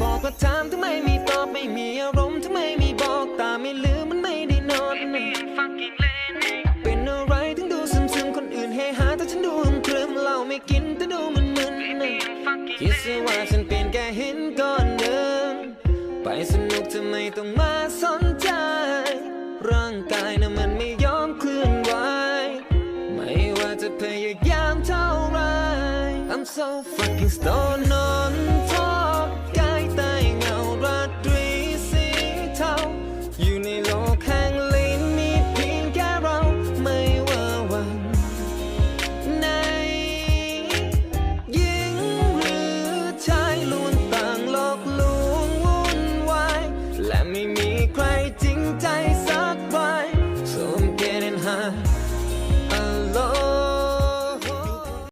บอกว่าถามทำไมม่ตอบไม่มีอารมณ์ทำไมม่บอกตาไม่ลืมมันไม่ได้นอนเป็นอะไรถึงดูซึมซึมๆคนอื่นเฮฮาแต่ฉันดูหึมครึมเหล้าไม่กินแต่ดูมันมึนคิดซะว่าฉันเป็นแค่หินก้อนหนึ่งไปสนุกทำไมต้องมาสนใจางกายน่ะมันไม่ยอมเคลื่อนไหวไม่ว่าจะพยายามเท่าไร I'm so fucking stoned on top กายใต้เงาราตรีสีเทาอยู่ในโลกแห่งลิ้นมีเพียงแค่เราไม่ว่าวันไหนหญิงหรือชายล้วนต่างหลอกลวงวุ่นวายและไม่มีใครจริงใจ